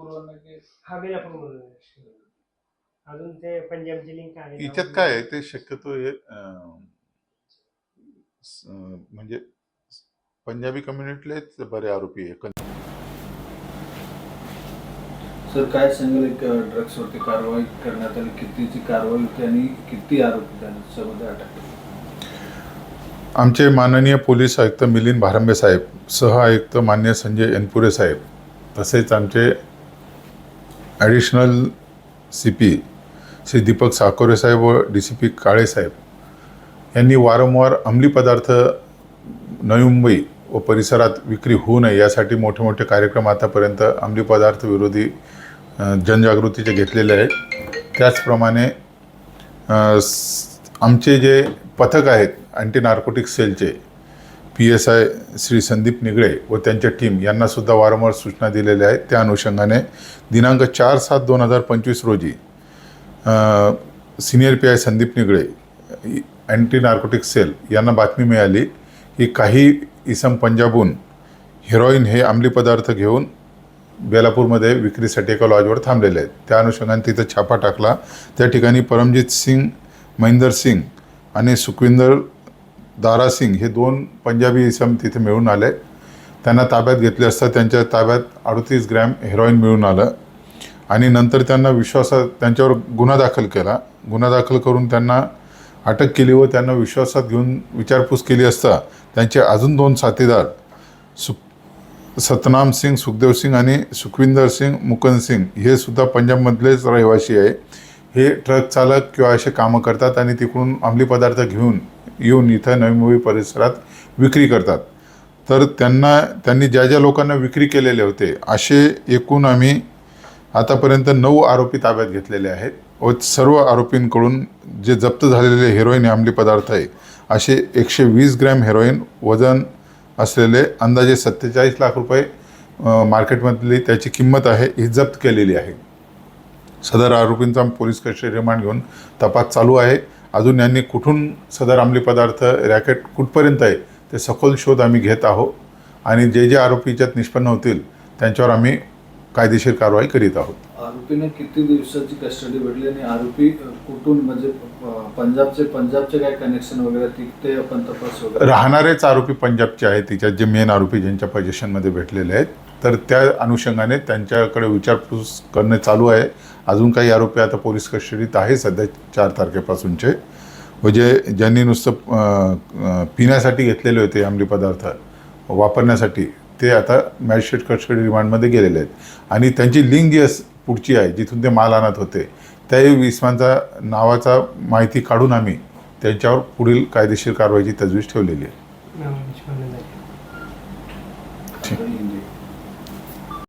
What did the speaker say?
हा बेलापूरमधून आहे. अजून ते पंजाबची लिंक आहे याच्यात काय आहे? ते शक्यतो हे अं, स- अं, म्हणजे पंजाबी कम्युनिटीलेच बरे आरोपी आहे. सर काय सांगाल? एक ड्रग्सवरती कारवाई करण्यात आली. कितीची कारवाई होती आणि किती आरोपी त्याच्यामध्ये अटक केले. आमचे माननीय पोलीस आयुक्त मिलिंद भारंबे साहेब सह आयुक्त मान्य संजय एनपुरे साहेब तसेच आमचे additional C P Shri Deepak Sakore साहेब व डी सी पी काळेसाहेब यांनी वारंवार अंमली पदार्थ नवी मुंबई व परिसरात विक्री होऊ नये यासाठी मोठे मोठे कार्यक्रम आतापर्यंत अंमली पदार्थ विरोधी जनजागृतीचे घेतलेले आहेत. त्याचप्रमाणे आमचे जे पथक आहेत अँटी नार्कोटिक सेलचे P S I Shri Sandeep Nigale व त्यांच्या टीम यांनासुद्धा वारंवार सूचना दिलेल्या आहेत. त्या अनुषंगाने दिनांक चार सात दोन हजार पंचवीस रोजी senior P I Sandeep Nigale anti narcotic cell यांना बातमी मिळाली की काही इसम पंजाबहून हेरोईन हे अंमली पदार्थ घेऊन बेलापूरमध्ये विक्रीसाठी एका लॉजवर थांबलेले आहेत. त्या अनुषंगाने तिथं छापा टाकला. त्या ठिकाणी परमजित सिंग महिंदर सिंग आणि सुखविंदर दारासिंग हे दोन पंजाबी इसम तिथे मिळून आले. त्यांना ताब्यात घेतले असता त्यांच्या ताब्यात अडतीस ग्रॅम हेरोईन मिळून आलं. आणि नंतर त्यांना विश्वासात त्यांच्यावर गुन्हा दाखल केला. गुन्हा दाखल करून त्यांना अटक केली व त्यांना विश्वासात घेऊन विचारपूस केली असता त्यांचे अजून दोन साथीदार सुख सतनाम सिंग सुखदेव सिंग आणि सुखविंदर सिंग मुकन सिंग हे सुद्धा पंजाबमधलेच रहिवासी आहे. हे ट्रक चालक किंवा असे कामं करतात आणि तिकडून अंमली पदार्थ घेऊन येऊन इथं नवी मुंबई परिसरात विक्री करतात. तर त्यांना त्यांनी ज्या ज्या लोकांना विक्री केलेले होते असे एकूण आम्ही आतापर्यंत नऊ आरोपी ताब्यात घेतलेले आहेत. व सर्व आरोपींकडून जे जप्त झालेले हेरोईन हे अंमली पदार्थ आहे असे एकशे वीस ग्रॅम हेरोईन वजन असलेले अंदाजे सत्तेचाळीस लाख रुपये मार्केटमधली त्याची किंमत आहे ही जप्त केलेली आहे. सदर आरोपींचा पोलीस कस्टडी रिमांड घेऊन तपास चालू आहे. अजून यांनी कुठून सदर अंमली पदार्थ रॅकेट कुठपर्यंत आहे ते सखोल शोध आम्ही घेत आहोत आणि जे जे आरोपी याच्यात निष्पन्न होतील त्यांच्यावर आम्ही कायदेशीर कारवाई करीत आहोत. आरोपीने किती दिवसाची कस्टडी भेटली आणि आरोपी कुठून म्हणजे पंजाबचे पंजाबचे काय कनेक्शन वगैरे ती- ते आपण तपास राहणारेच आरोपी पंजाबचे आहेत तिच्यात जे मेन आरोपी ज्यांच्या पोझिशनमध्ये भेटलेले आहेत तर त्या अनुषंगाने त्यांच्याकडे विचारपूस करणे चालू आहे. अजून काही आरोपी आता पोलीस कस्टडीत आहे सध्या चार तारखेपासूनचे. व जे ज्यांनी नुसतं पिण्यासाठी घेतलेले होते अंमली पदार्थ वापरण्यासाठी ते आता मॅजिस्ट्रेट कस्टडी रिमांडमध्ये गेलेले आहेत. आणि त्यांची लिंक जी अस पुढची आहे जिथून ते माल आणत होते त्या विस्मांचा नावाचा माहिती काढून आम्ही त्यांच्यावर पुढील कायदेशीर कारवाईची तजवीज ठेवलेली आहे. निष्पन्न